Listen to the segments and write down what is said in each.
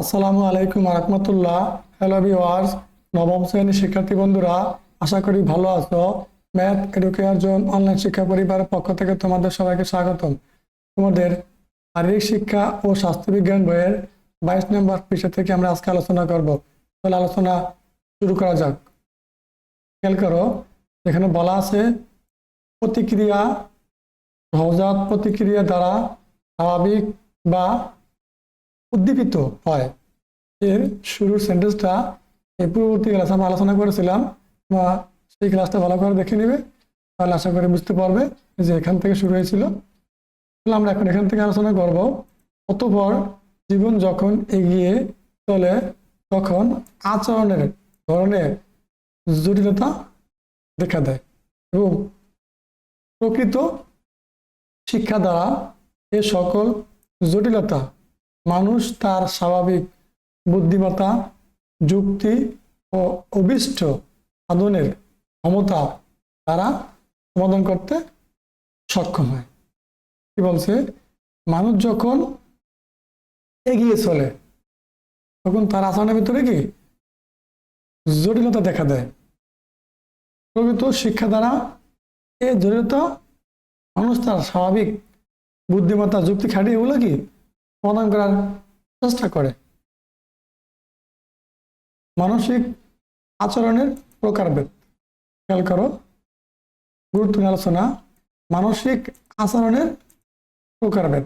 আসসালামু আলাইকুম রহমতুল্লাহ hello viewers নবম শ্রেণির শিক্ষার্থী বন্ধুরা, আশা করি ভালো আছো। ম্যাথ এডুকেয়ার জোন অনলাইন শিক্ষা পরিবারের পক্ষ থেকে তোমাদের সবাইকে স্বাগতম। তোমাদের শারীরিক শিক্ষা ও স্বাস্থ্যবিজ্ঞান বইয়ের বাইশ নম্বর পৃষ্ঠা থেকে আমরা আজকে আলোচনা করব। তাহলে আলোচনা শুরু করা যাক। খেয়াল করো, এখানে বলা আছে, প্রতিক্রিয়া সহজাত প্রতিক্রিয়া দ্বারা স্বাভাবিক বা উদ্দীপিত হয়। এর শুরুর সেন্টেন্সটা এই পূর্ববর্তী ক্লাসে আমরা আলোচনা করেছিলাম, বা সেই ক্লাসটা ভালো করে দেখে নেবে, তাহলে আশা করি বুঝতে পারবে যে এখান থেকে শুরু হয়েছিল। তাহলে আমরা এখন এখান থেকে আলোচনা করব। অতপর জীবন যখন এগিয়ে চলে, তখন আচরণের ধরনের জটিলতা দেখা দেয় এবং প্রকৃত শিক্ষা দ্বারা এ সকল জটিলতা মানুষ তার স্বাভাবিক বুদ্ধিমত্তা, যুক্তি ও অভিষ্ট সাধনের ক্ষমতা দ্বারা সমাধান করতে সক্ষম হয়। কি বলছে? মানুষ যখন এগিয়ে চলে, তখন তার আচরণের ভিতরে কি? জটিলতা দেখা দেয়। প্রকৃত শিক্ষা দ্বারা এই জটিলতা মানুষ তার স্বাভাবিক বুদ্ধিমত্তা, যুক্তি, খাটিয়ে এগুলো কি? সমাধান করার চেষ্টা করে। মানসিক আচরণের প্রকারভেদ। খেয়াল করো, গুরুত্বপূর্ণ আলোচনা, মানসিক আচরণের প্রকারভেদ।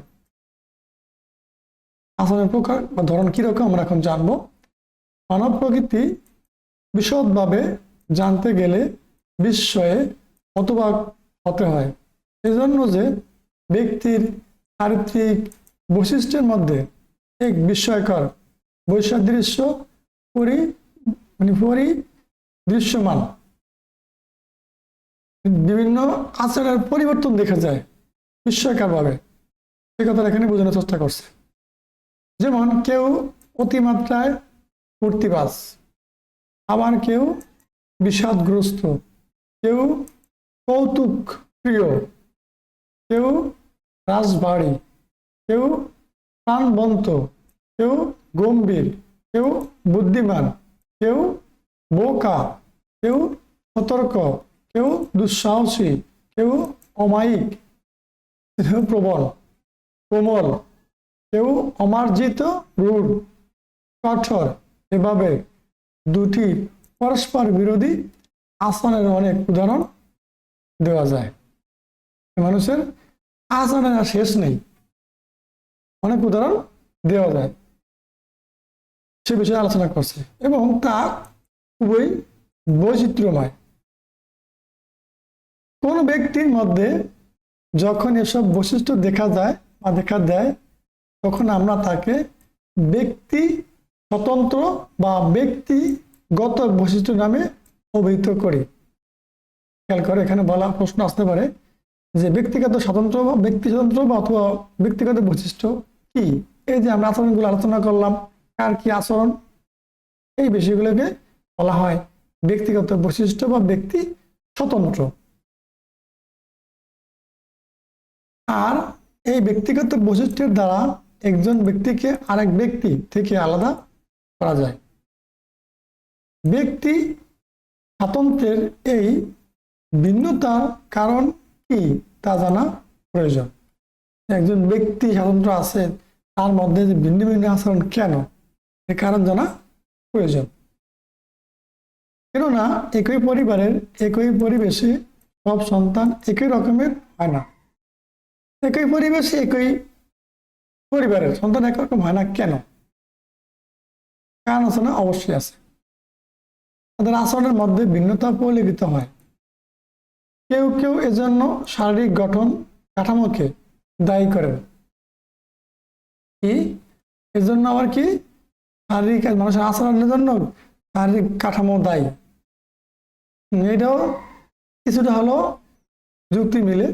আচরণের প্রকার বা ধরন কীরকম আমরা এখন জানব। মানব প্রকৃতি বিশদভাবে জানতে গেলে বিস্ময়ে হতবাক হতে হয়। এজন্য যে ব্যক্তির চারিত্রিক বৈশিষ্ট্যের মধ্যে এক বিস্ময়কর বৈসাদৃশ্য পরি মানে পরি দৃশ্যমান। বিভিন্ন আচরণের পরিবর্তন দেখা যায় বিস্ময়করভাবে। সে কথা এখানে বোঝানোর চেষ্টা করছে। যেমন কেউ অতিমাত্রায় ফুর্তিবাজ আবার কেউ বিষাদগ্রস্ত, কেউ কৌতুক প্রিয় কেউ রাজবাড়ি, কেউ প্রাণবন্ত, কেউ গম্ভীর, কেউ বুদ্ধিমান কেউ বোকা, কেউ সতর্ক, কেউ দুঃসাহসী, কেউ অমায়িক, কেউ প্রবল, কোমল, কেউ অমার্জিত, রূঢ়, কঠোর। এভাবে দুটি পরস্পর বিরোধী আচরণের অনেক উদাহরণ দেওয়া যায়। মানুষের আর শেষ নেই। অনেক উদাহরণ দেওয়া যায়। সে বিষয়ে আলোচনা করছে। এবং তা খুবই বৈচিত্র্যময়। কোন ব্যক্তির মধ্যে যখন এসব বৈশিষ্ট্য দেখা যায় বা দেখা দেয়, তখন আমরা তাকে ব্যক্তি স্বতন্ত্র বা ব্যক্তিগত বৈশিষ্ট্য নামে অভিহিত করি। খেয়াল করে, এখানে বলা প্রশ্ন আসতে পারে যে ব্যক্তিগত স্বতন্ত্র বা ব্যক্তি স্বতন্ত্র বা অথবা ব্যক্তিগত বৈশিষ্ট্য কি? এই যে আমরা আচরণগুলো আলোচনা করলাম কার কি আচরণ? এই বিষয়গুলোকে বলা হয় ব্যক্তিগত বৈশিষ্ট্য বা ব্যক্তি স্বতন্ত্র। আর এই ব্যক্তিগত বৈশিষ্ট্যের দ্বারা একজন ব্যক্তিকে আরেক ব্যক্তি থেকে আলাদা করা যায়। ব্যক্তি স্বাতন্ত্র্যের এই ভিন্নতার কারণ কি তা জানা প্রয়োজন। একজন ব্যক্তি স্বাতন্ত্র আছে, তার মধ্যে যে ভিন্ন ভিন্ন আচরণ কেন? এর কারণ জানা প্রয়োজন। কেননা একই পরিবারের একই পরিবেশে সব সন্তান একই রকমের হয় না। একই পরিবেশে একই পরিবারের সন্তান একরকম হয় না কেন? কারণ আছে না অবশ্যই আছে। তাদের আচরণের মধ্যে ভিন্নতা পরিলক্ষিত হয়। কেউ কেউ এজন্য শারীরিক গঠন কাঠামোকে দায়ী করেন। কি? এজন্য আবার কি? শারীরিক মানুষের আচরণের জন্য শারীরিক কাঠামো দায়ী। এটাও কিছুটা হলো যুক্তি মিলে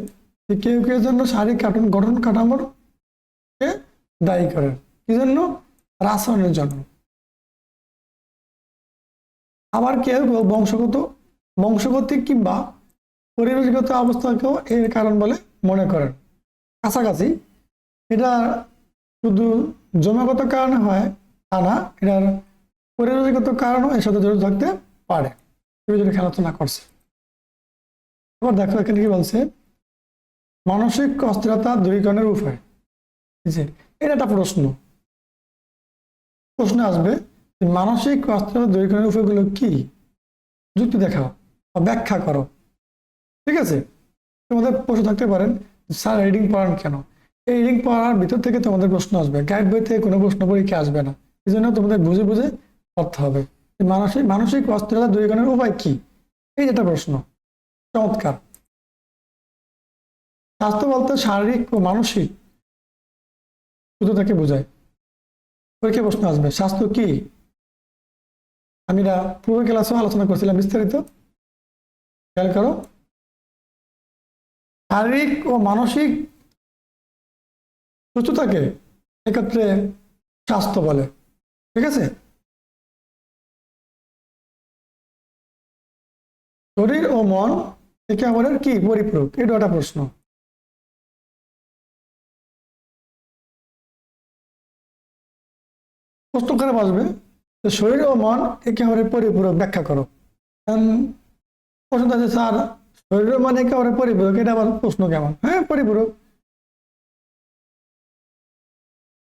কেউ কেউ জন্য শারীরিক কাঠন গঠন কাঠামোর দায়ী করেন। কি জন্য? আচরণের জন্য। আবার কেউ কেউ বংশগত, বংশগতিক কিংবা পরিবেশগত অবস্থাকেও এর কারণ বলে মনে করেন। কাছাকাছি এটা শুধু জমাগত কারণে হয় তা না এটার পরিবেশগত কারণও এর সাথে জড়িত থাকতে পারে। যদি খেলাধুলা করছে। এবার দেখো এখানে কি বলছে, মানসিক অস্থিরতা দূরীকরণের উপায়। যে, এটা একটা প্রশ্ন। প্রশ্ন আসবে মানসিক অস্থিরতা দূরীকরণের উপায়গুলো কি? যুক্তি দেখাও বা ব্যাখ্যা করো। ঠিক আছে? তোমাদের প্রশ্ন থাকতে পারেন স্যার, রিডিং পড়ান কেন? এই রিডিং পড়ার ভিতর থেকে তোমাদের প্রশ্ন আসবে। গাইড বই থেকে কোনো প্রশ্ন পরীক্ষা আসবে না। এই জন্য তোমাদের বুঝে বুঝে পড়তে হবে। মানসিক মানসিক অস্থিরতা দূরীকরণের উপায় কি? এই যেটা প্রশ্ন। চমৎকার। স্বাস্থ্য বলতে শারীরিক ও মানসিক শুধু তাকে বোঝায়। পরীক্ষা প্রশ্ন আসবে, স্বাস্থ্য কি? আমি না পূর্ব ক্লাসেও আলোচনা করছিলাম বিস্তারিত। খেয়াল করো। শারীরিক ও মানসিক সুস্থতাকে এক্ষেত্রে স্বাস্থ্য বলে। ঠিক আছে? শরীর ও মন একে অপরের কি পরিপূরক? এটা একটা প্রশ্ন। প্রশ্ন করে বসবে শরীর ও মন একে অপরের পরিপূরক ব্যাখ্যা করো। প্রশ্ন আছে, স্যার, শরীর ও মন একে অপরের পরিপূরক, এটা আবার প্রশ্ন কেমন? হ্যাঁ পরিপূরক।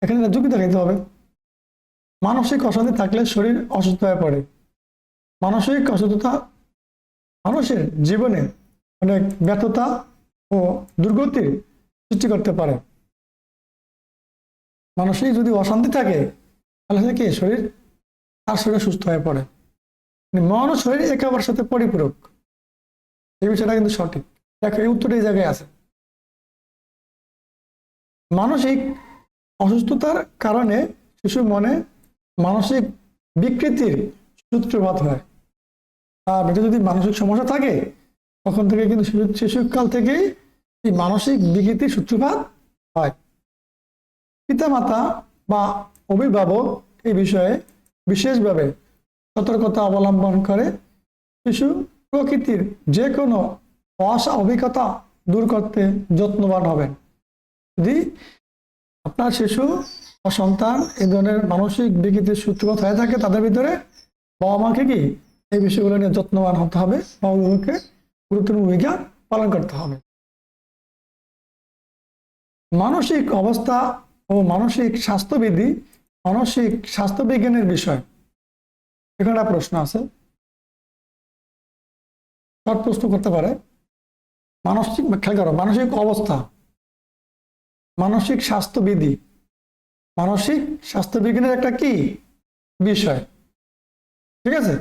এখানে যুক্তি দেখাইতে হবে। মানসিক অশান্তি থাকলে শরীর অসুস্থ হয়ে পড়ে। মানসিক অসুস্থতা মানুষের জীবনে অনেক ব্যর্থতা ও দুর্গতির সৃষ্টি করতে পারে। মানসিক যদি অশান্তি থাকে, তাহলে কি শরীর? তার শরীর সুস্থ হয়ে পড়ে। মানে মন ও শরীর একে অপরের সাথে পরিপূরক। এই বিষয়টা কিন্তু সঠিক। দেখো, এই উত্তর এই জায়গায় আছে। মানসিক অসুস্থতার কারণে শিশুর মনে মানসিক বিকৃতির সূত্রপাত হয়। আর এটা যদি মানসিক সমস্যা থাকে, তখন থেকে কিন্তু শিশুকাল থেকেই এই মানসিক বিকৃতির সূত্রপাত হয়। পিতামাতা বা অভিভাবক এই বিষয়ে বিশেষভাবে সতর্কতা অবলম্বন করে। শিশু প্রকৃতির যে কোনো অস্বাভাবিকতা দূর করতে যত্নবান হবেন। যদি আপনার শিশু সন্তান, এই ধরনের মানসিক বিকৃতির সূত্রপাত হয়ে থাকে, তাদের ভিতরে বাবা মাকে কি? এই বিষয়গুলো নিয়ে যত্নবান হতে হবে বা অভিভাবককে গুরুত্বপূর্ণ ভূমিকা পালন করতে হবে। মানসিক অবস্থা ও মানসিক স্বাস্থ্যবিধি, মানসিক স্বাস্থ্যবিজ্ঞানের বিষয়। এখানে প্রশ্ন আছে। শর্ট প্রশ্ন করতে পারে। মানসিক, খেয়াল করো, মানসিক অবস্থা, মানসিক স্বাস্থ্যবিধি মানসিক স্বাস্থ্যবিজ্ঞানের একটা কি? বিষয়। ঠিক আছে?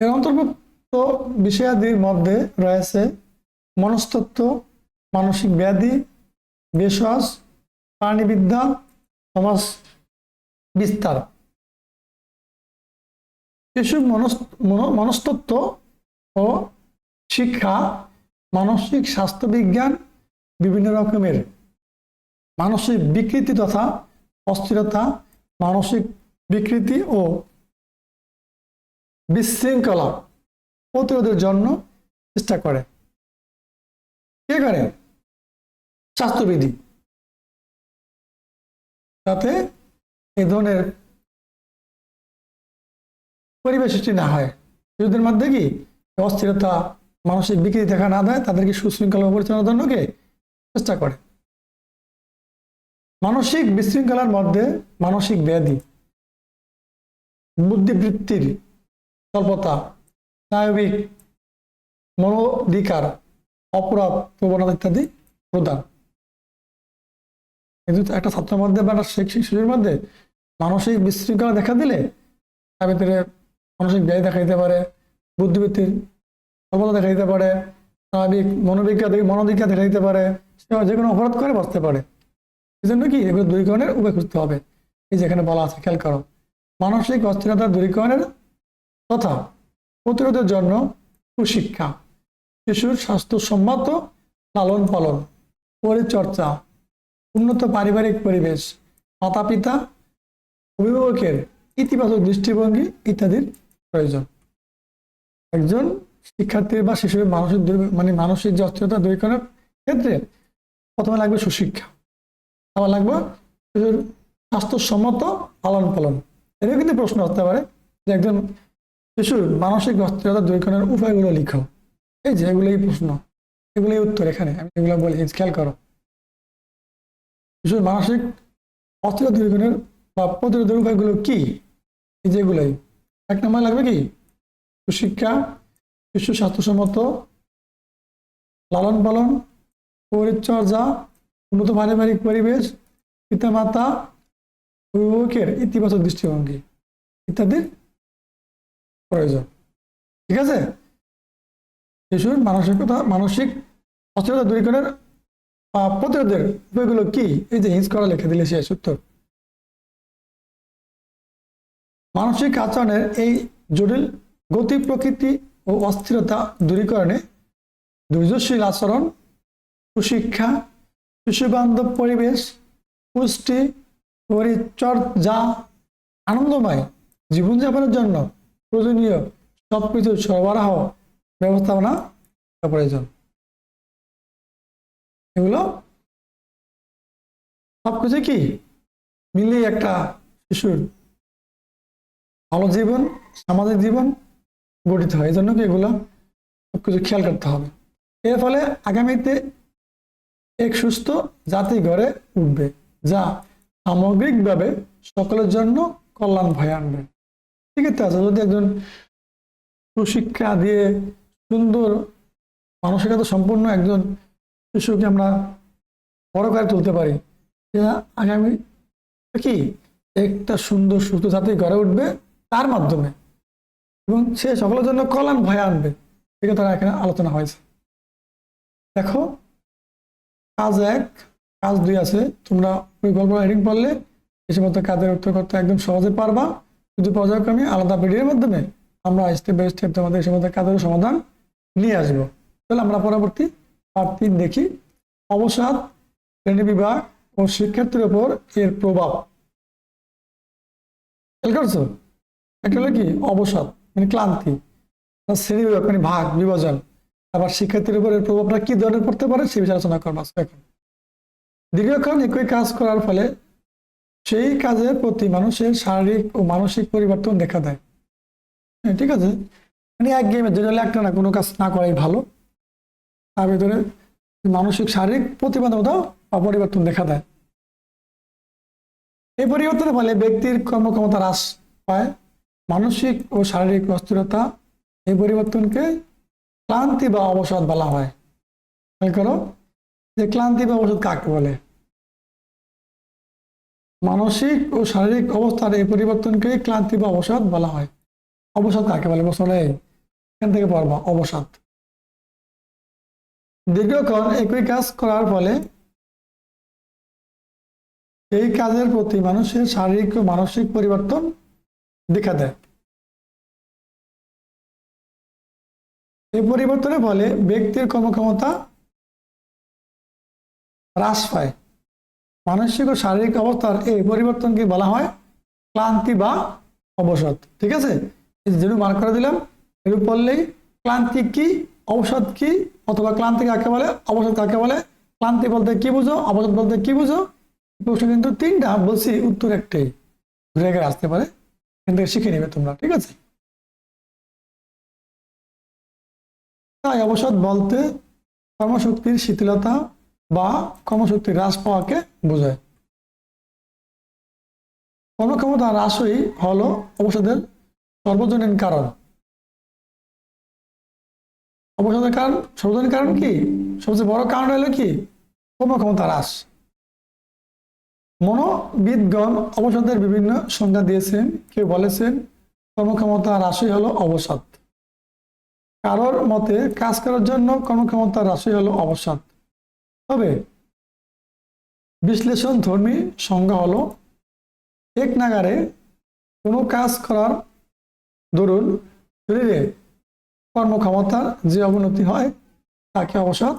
এর অন্তর্ভুক্ত বিষয়াদির মধ্যে রয়েছে মনস্তত্ত্ব, মানসিক ব্যাধি বেশ্বাস প্রাণীবিদ্যা, সমাজ বিস্তার। মনো- মনস্তত্ত্ব ও শিক্ষা, মানসিক স্বাস্থ্যবিজ্ঞান বিভিন্ন রকমের। মানসিক বিকৃতি তথা অস্থিরতা, মানসিক বিকৃতি ও বিশৃঙ্খলা প্রতিরোধের জন্য চেষ্টা করে। কে করে? স্বাস্থ্যবিধি। যাতে এই ধরনের পরিবেশ সৃষ্টি না হয়। শিশুদের মধ্যে কি অস্থিরতা, মানসিক বিকৃতি দেখা না দেয়, তাদেরকে সুশৃঙ্খলা পরিচালনার জন্য চেষ্টা করে। মানসিক বিশৃঙ্খলার মধ্যে মানসিক ব্যাধি, বুদ্ধিবৃত্তির স্বল্পতা স্নায়বিক মনোধিকার, অপরাধ, প্রবণতা ইত্যাদি প্রদান কিন্তু একটা ছাত্রের মধ্যে বা একটা শৈক্ষিক শিশুর মধ্যে মানসিক বিশৃঙ্খলা দেখা দিলে তার ভিতরে মানসিক ব্যয় দেখা দিতে পারে, বুদ্ধিবৃত্তির সফলতা দেখা দিতে পারে, স্বাভাবিক মনোবিজ্ঞা মনোবিজ্ঞা দেখা দিতে পারে সে যে কোনো অপরাধ করে বসতে পারে। এই জন্য কি এগুলো দূরীকরণের উপায় খুঁজতে হবে? এই যে এখানে বলা আছে, খেয়াল করো। মানসিক অস্থিরতা দূরীকরণের তথা প্রতিরোধের জন্য সুশিক্ষা, শিশুর স্বাস্থ্যসম্মত লালন পালন পরিচর্যা, উন্নত পারিবারিক পরিবেশ মাতা পিতা অভিভাবকের ইতিবাচক দৃষ্টিভঙ্গি ইত্যাদির প্রয়োজন। একজন শিক্ষার্থীর বা শিশুর মানসিক মানে মানসিক যে অস্থিরতা দূরীকরণের ক্ষেত্রে প্রথমে লাগবে সুশিক্ষা। আবার লাগবে। শিশুর স্বাস্থ্যসম্মত লালন পালন এরও কিন্তু প্রশ্ন হতে পারে যে একজন শিশুর মানসিক অস্থিরতা দূরীকরণের উপায়গুলো লিখো। এই যে এগুলোই প্রশ্ন। এগুলোই উত্তর এখানে। আমি এগুলো বলি খেয়াল করো। শিশুর মানসিক অস্থিরতা দূরীকরণের বা প্রতিরোধের উপায়গুলো কি? এই যেগুলোই এক নম্বর লাগবে কি? সুশিক্ষা শিশু স্বাস্থ্যসম্মত লালন পালন পরিচর্যা উন্নত পারিবারিক পরিবেশ, পিতামাতা অভিভাবকের ইতিবাচক দৃষ্টিভঙ্গি ইত্যাদির প্রয়োজন। ঠিক আছে? শিশুর মানসিকতা, মানসিক অস্থিরতা দূরীকরণের প্রতিরোধের উপায়গুলো কি? এই যে হিংস করা লিখে দিলে শেষ উত্তর। মানসিক আচরণের এই জটিল গতি, প্রকৃতি ও অস্থিরতা দূরীকরণে ধৈর্যশীল আচরণ, সুশিক্ষা শিশুবান্ধব পরিবেশ, পুষ্টি, পরিচর্যা, আনন্দময় জীবনযাপনের জন্য প্রয়োজনীয় সব কিছু সরবরাহ ব্যবস্থাপনা প্রয়োজন। এগুলো সবকিছু কি? মিলিয়ে একটা শিশুর ভালো জীবন, সামাজিক জীবন গঠিত হয়। এই জন্য কি এগুলো সবকিছু খেয়াল করতে হবে। এর ফলে আগামীতে এক সুস্থ জাতি গড়ে উঠবে, যা সামগ্রিকভাবে সকলের জন্য কল্যাণ ভয় আনবে। ঠিক আছে আচ্ছা যদি একজন সুশিক্ষা দিয়ে সুন্দর মানসিকতা সম্পূর্ণ একজন শিশুকে আমরা বড় করে তুলতে পারি আগামী কি? একটা সুন্দর, সুস্থ জাতি গড়ে উঠবে তার মাধ্যমে এবং সে সকলের জন্য কল্যাণ ভয় আনবে। ঠিক তারা এখানে আলোচনা হয়েছে। দেখো কাজ এক, কাজ দুই আছে। তোমরা পরিকল্পনা রিডিং পড়লে এই সমস্ত কাজের উত্তর করতে একদম সহজে পারবা। শুধু পর্যায়ক্রমে আলাদা ভিডিওর মাধ্যমে আমরা স্টেপ বাই স্টেপ তোমাদের এই সমস্ত কাজের সমাধান নিয়ে আসব। তাহলে আমরা পরবর্তী পার্ট তিন দেখি। অবসাদ, শ্রেণি বিভাগ ও শিক্ষার্থীর ওপর এর প্রভাব। একটা হলো কি? অবসাদ মানে ক্লান্তি। শ্রেণি বিভাগ মানে ভাগ, বিভাজন। আবার শিক্ষার্থীর উপর এর প্রভাবটা কি ধরনের পড়তে পারে সে বিষয়ে আলোচনা করব এখন। দীর্ঘক্ষণ একই কাজ করার ফলে সেই কাজের প্রতি মানুষের শারীরিক ও মানসিক পরিবর্তন দেখা দেয়। হ্যাঁ ঠিক আছে? মানে এক গেমে জেনারেলি একটা না কোনো কাজ না করাই ভালো। তার ভিতরে মানসিক শারীরিক প্রতিবন্ধকতা বা পরিবর্তন দেখা দেয়। এই পরিবর্তনের ফলে ব্যক্তির কর্মক্ষমতা হ্রাস পায়। মানসিক ও শারীরিক অস্থিরতা এই পরিবর্তনকে ক্লান্তি বা অবসাদ বলা হয়। করো যে ক্লান্তি বা অবসাদ কাকে বলে? মানসিক ও শারীরিক অবস্থার এই পরিবর্তনকে ক্লান্তি বা অবসাদ বলা হয়। অবসাদ কাকে বলে? বছর এখান থেকে পড়বা, অবসাদ। দীর্ঘক্ষণ একই কাজ করার ফলে এই কাজের প্রতি মানুষের শারীরিক ও মানসিক পরিবর্তন দেখা দেয়। এই পরিবর্তনের ফলে ব্যক্তির কর্মক্ষমতা হ্রাস পায়। মানসিক ও শারীরিক অবস্থার এই পরিবর্তনকে বলা হয় ক্লান্তি বা অবসাদ ঠিক আছে? যেটু মার্ক করে দিলাম এটু পড়লেই ক্লান্তি কি অবসাদ কি, অথবা ক্লান্তি কাকে বলে অবসাদ কাকে বলে, ক্লান্তি বলতে কি বুঝো অবসাদ বলতে কি বুঝো? প্রশ্ন কিন্তু তিনটা বলছি উত্তর একটাই। ঘুরে আসতে পারে, কিন্তু শিখে নেবে তোমরা, ঠিক আছে? তাই অবসাদ বলতে কর্মশক্তির শিথিলতা বা কর্মশক্তির হ্রাস পাওয়াকে বোঝায়। কর্মক্ষমতা হ্রাসই হলো অবসাদের সর্বজনীন কারণ। অবসাদের কারণ, সর্বজনীন কারণ কি? সবচেয়ে বড় কারণ হলো কি? কর্মক্ষমতা হ্রাস। মনোবিদগণ অবসাদের বিভিন্ন সংজ্ঞা দিয়েছেন, কেউ বলেছেন কর্মক্ষমতা হ্রাসই হলো অবসাদ। কারোর মতে কাজ করার জন্য কর্মক্ষমতা হ্রাসই হলো অবসাদ। তবে বিশ্লেষণ ধর্মী সংজ্ঞা হলো, এক নাগারে কোনো কাজ করার দরুন শরীরে কর্মক্ষমতার যে অবনতি হয় তাকে অবসাদ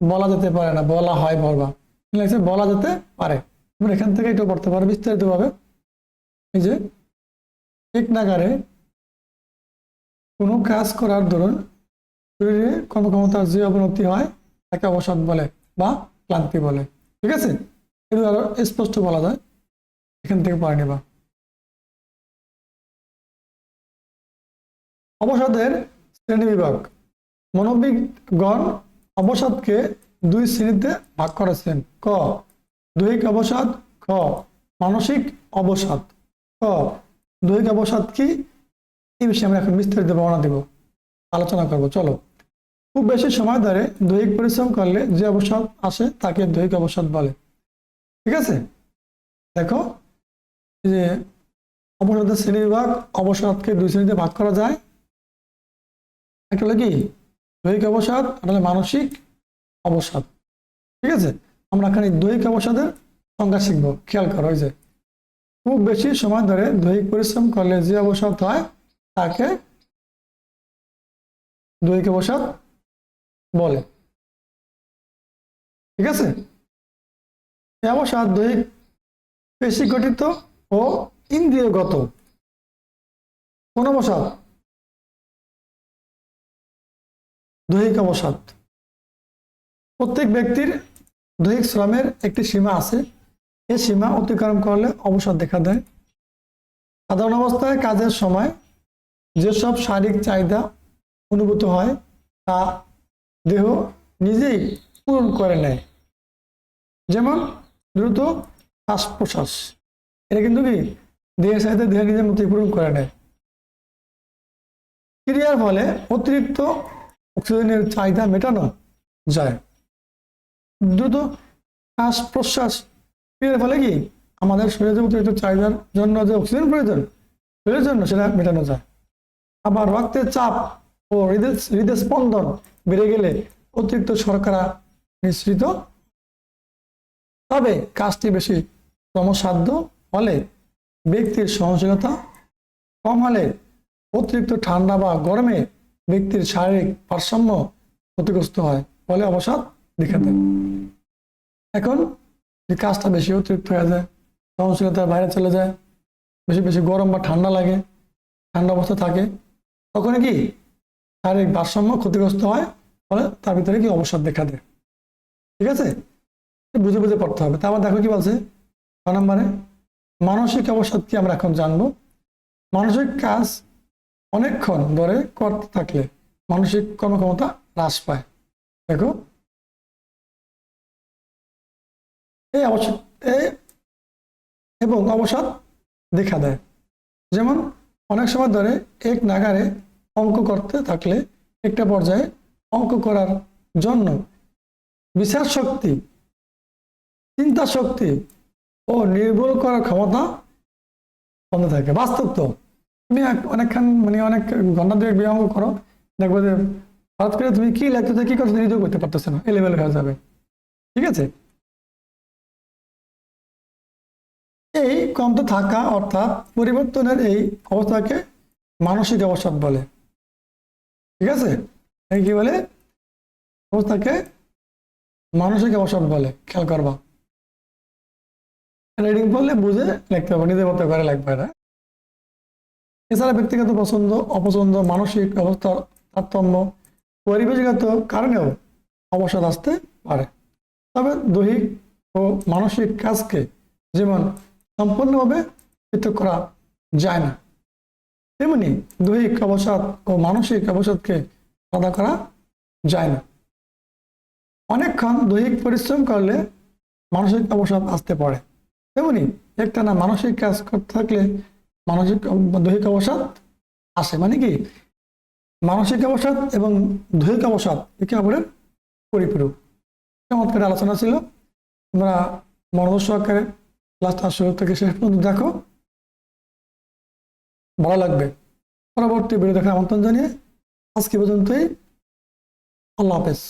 বলা যেতে পারে না, বলা হয় বলবা লাগছে? বলা যেতে পারে। এখান থেকে এটা পড়তে পারো বিস্তারিতভাবে এই যে, এক নাগারে কোনো কাজ করার দরুন শরীরে কর্মক্ষমতার যে অবনতি হয়, তাকে অবসাদ বলে বা ক্লান্তি বলে। ঠিক আছে? এটা আরও স্পষ্ট বলা যায়। এখান থেকে পড়ে নেবা। অবসাদের শ্রেণি বিভাগ। মনোবিজ্ঞগণ অবসাদকে দুই শ্রেণীতে ভাগ করেছেন। ক, দৈহিক অবসাদ, খ, মানসিক অবসাদ। ক, দৈহিক অবসাদ কি? এই বিষয়ে আমরা এখন বিস্তারিত বর্ণনা দেব, আলোচনা করব। চলো। খুব বেশি সময় ধরে দৈহিক পরিশ্রম করলে যে অবসাদ আসে তাকে দৈহিক অবসাদ বলে। ঠিক আছে? দেখো যে অবসাদের শ্রেণি বিভাগ অবসাদকে দুই শ্রেণীতে ভাগ করা যায়। একটা হলো কি? দৈহিক অবসাদ হলো মানসিক অবসাদ। ঠিক আছে? আমরা এখানে দৈহিক অবসাদের সংজ্ঞা শিখব। খেয়াল করো ওই যে। খুব বেশি সময় ধরে দৈহিক পরিশ্রম করলে যে অবসাদ হয় তাকে দৈহিক অবসাদ বলে। ঠিক আছে? এই অবসাদ দৈহিক পেশি গঠিত ও ইন্দ্রিয়গত। কোন অবসাদ দৈহিক অবসাদ প্রত্যেক ব্যক্তির দৈহিক শ্রমের একটি সীমা আছে। এই সীমা অতিক্রম করলে অবসাদ দেখা দেয়। সাধারণ অবস্থায় কাজের সময় যেসব শারীরিক চাহিদা অনুভূত হয়, তা দেহ নিজেই পূরণ করে নেয়। যেমন দ্রুত শ্বাস প্রশ্বাস এটা কিন্তু কি? দেহের চাহিদা দেহ নিজের মতোই পূরণ করে নেয়। ক্রিয়ার ফলে অতিরিক্ত অক্সিজেনের চাহিদা মেটানো যায়। দ্রুত শ্বাস প্রশ্বাস ক্রিয়ার ফলে কি? আমাদের শরীরে অতিরিক্ত চাহিদার জন্য যে অক্সিজেন প্রয়োজন জন্য সেটা মেটানো যায়। আবার রক্তের চাপ ও হৃদয় স্পন্দন বেড়ে গেলে অতিরিক্ত শর্করা মিশ্রিত। তবে কাজটি বেশি শ্রমসাধ্য হলে ব্যক্তির সহনশীলতা কম হলে অতিরিক্ত ঠান্ডা বা গরমে ব্যক্তির শারীরিক ভারসাম্য ক্ষতিগ্রস্ত হয় ফলে অবসাদ দেখা দেয় এখন যে কাজটা বেশি অতিরিক্ত হয়ে যায়, সহনশীলতার বাইরে চলে যায়, বেশি বেশি গরম বা ঠান্ডা লাগে, ঠান্ডা অবস্থা থাকে তখন কি শারীরিক ভারসাম্য ক্ষতিগ্রস্ত হয়? ফলে তার ভিতরে কি অবসাদ দেখা দেয়। ঠিক আছে? বুঝে বুঝে পড়তে হবে। তারপর দেখো কি বলছে? ছ নম্বরে, মানসিক অবসাদ কি আমরা এখন জানব? মানসিক কাজ অনেকক্ষণ ধরে করতে থাকলে মানসিক কর্মক্ষমতা হ্রাস পায়। দেখো। এই অবসাদ এবং অবসাদ দেখা দেয়। যেমন অনেক সময় ধরে এক নাগারে অঙ্ক করতে থাকলে একটা পর্যায়ে অঙ্ক করার জন্য বিচার শক্তি, চিন্তা শক্তি ও নির্ভুল করার ক্ষমতা কমতে থাকে। বাস্তব তো। তুমি অনেকক্ষণ মানে অনেক ঘণ্টা দুয়েক বিয়ে অঙ্ক করো, দেখবে যে হঠাৎ করে তুমি কি লিখতেছে কি করতে নিজেও করতে পারতেছে না। এলেভেল হয়ে যাবে। ঠিক আছে? এই কমতে থাকা অর্থাৎ পরিবর্তনের এই অবস্থাকে মানসিক অবসাদ বলে। ঠিক আছে? কি বলে? অবস্থাকে মানসিক অবসাদ বলে, খেয়াল করবা। রিডিং পড়লে বুঝে লিখতে হবে, নিজের মতো করে লিখবে এটা। এছাড়া ব্যক্তিগত পছন্দ, অপছন্দ, মানসিক অবস্থার তারতম্য, পরিবেশগত কারণেও অবসাদ আসতে পারে। তবে দৈহিক ও মানসিক কাজকে যেমন সম্পূর্ণভাবে পৃথক করা যায় না। তেমনি দৈহিক অবসাদ ও মানসিক অবসাদকে আলাদা করা যায় না। অনেকক্ষণ দৈহিক পরিশ্রম করলে মানসিক অবসাদ আসতে পারে। তেমনি একটা না মানসিক কাজ করতে থাকলে মানসিক দৈহিক অবসাদ আসে। মানে কি? মানসিক অবসাদ এবং দৈহিক অবসাদ একে অপরের পরিপূরক। চমৎকার আলোচনা ছিল। তোমরা মনোযোগ সহকারে ক্লাসটা শুরু থেকে শেষ পর্যন্ত দেখো। ভালো লাগবে। পরবর্তী ভিডিও দেখার আমন্ত্রণ জানিয়ে আজকে পর্যন্তই। আল্লাহ হাফেজ।